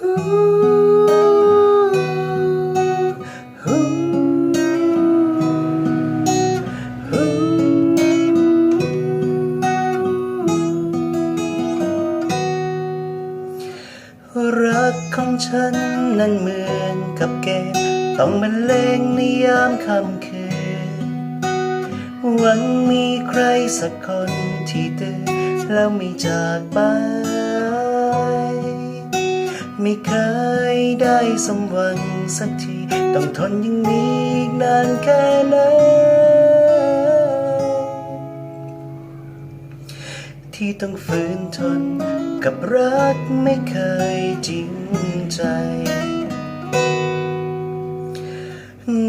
รักของฉันนั้นเหมือนกับเกม ต้องบรรเลงในยามค่ำคืน หวังมีใครสักคนที่ตื่นแล้วไม่จากไป ไม่เคยได้สมหวังสักที ต้องทนอย่างนี้อีกนานแค่ไหนที่ต้องฝืนทนกับรักไม่เคยจริงใจ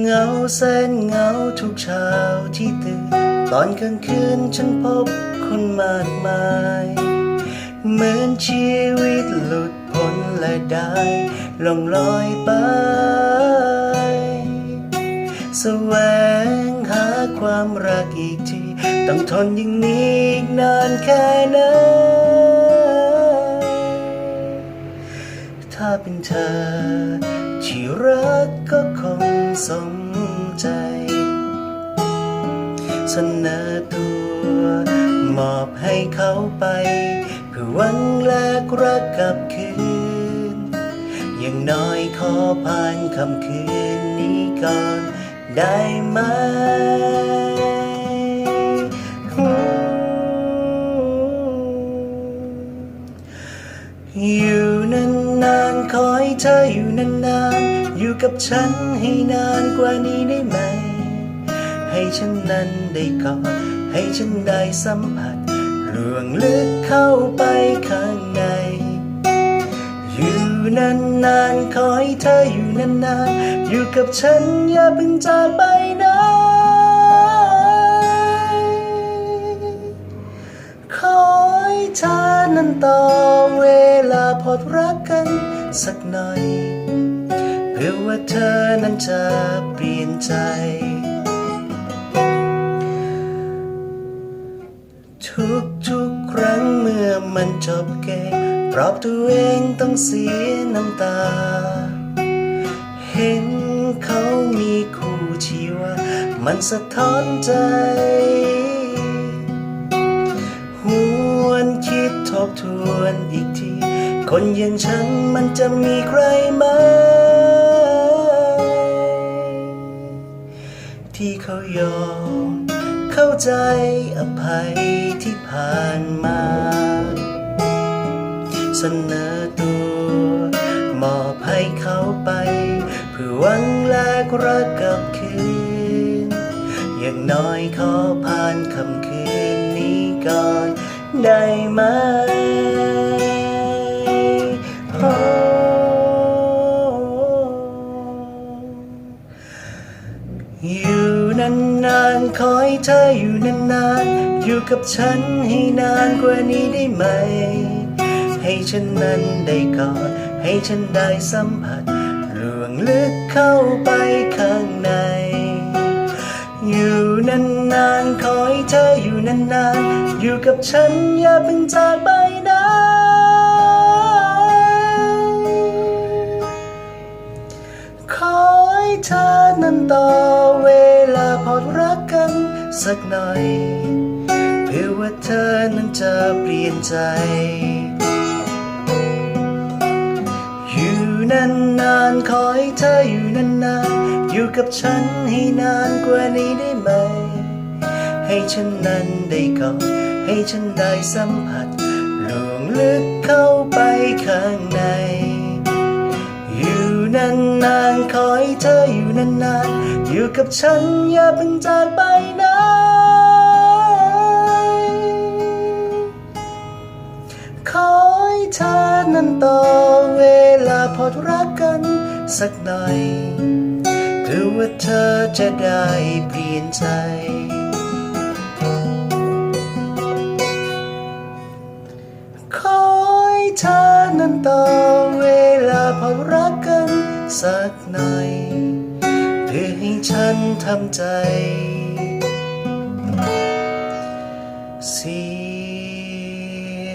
เงาแสนเงาทุกเช้าที่ตื่น ตอนกลางคืนฉันพบคนมากมาย เหมือนชีว และได้ลองลอยไป แสวงหาความรักอีกที ต้องทนอย่างนี้อีกนานแค่ไหนถ้าเป็นเธอ ที่รักก็คงสมใจ เสนอตัวมอบให้เขาไป เพื่อหวังแลกรักกลับคืน น้อยขอผ่านคำคืนนี้ก่อนได้ไหมอยู่นานๆ ขอให้เธออยู่นานๆ อยู่กับฉันให้นานกว่านี้ได้ไหม ให้ฉันนั้นได้กอดให้ฉันได้สัมผัสล่วงลึกเข้าไปข้างใน นานๆ ขอให้เธออยู่นานๆ อยู่กับฉันอย่าเพิ่งจากไปไหนขอให้เธอนั้นต่อเวลาพอดรักกันสักหน่อย เพื่อว่าเธอนั้นจะเปลี่ยนใจ ทุกทุกๆครั้งเมื่อมันจบเกม อบตัวเองต้องเสียน้ำตา เห็นเขามีคู่ชีวามันสะท้อนใจ หวนคิดทบทวนอีกที คนอย่างฉันมันจะมีใครไหมที่เขายอม เข้าใจอภัยที่ผ่านมา เสนอตัว มอบให้เขาไป เพื่อหวังแลกรักกลับคืน อย่างน้อยขอผ่านคำคืนนี้ก่อนได้ไหมโอ้อยู่นานๆ ขอให้เธออยู่นานๆ อยู่กับฉันให้นานกว่านี้ได้ไหม ให้ฉันนั้นได้กอดให้ฉันได้สัมผัสล่วงลึกเข้าไปข้างใน อยู่นานๆ ขอให้เธออยู่นานๆ อยู่กับฉันอย่าเพิ่งจากไปนะขอให้เธอนั้นต่อเวลาพอรักกันสักหน่อย เพื่อว่าเธอนั้นจะเปลี่ยนใจ อยู่นานๆขอให้เธออยู่นานๆอยู่กับฉันให้นานกว่านี้ได้ไหม ให้ฉันนั้นได้กอดให้ฉันได้สัมผัสลวงลึกเข้าไปข้างใน อยู่นานๆขอให้เธออยู่นานๆอยู่กับฉันอย่าเพิ่งจากไปนะขอให้เธอนั้นต่อเว พอรักกันสักหน่อยเพื่อว่าเธอจะได้เปลี่ยนใจขอให้เธอนั้นต่อเวลาพอรักกันสักหน่อย เพื่อให้ฉันทำใจเสี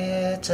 ยใจ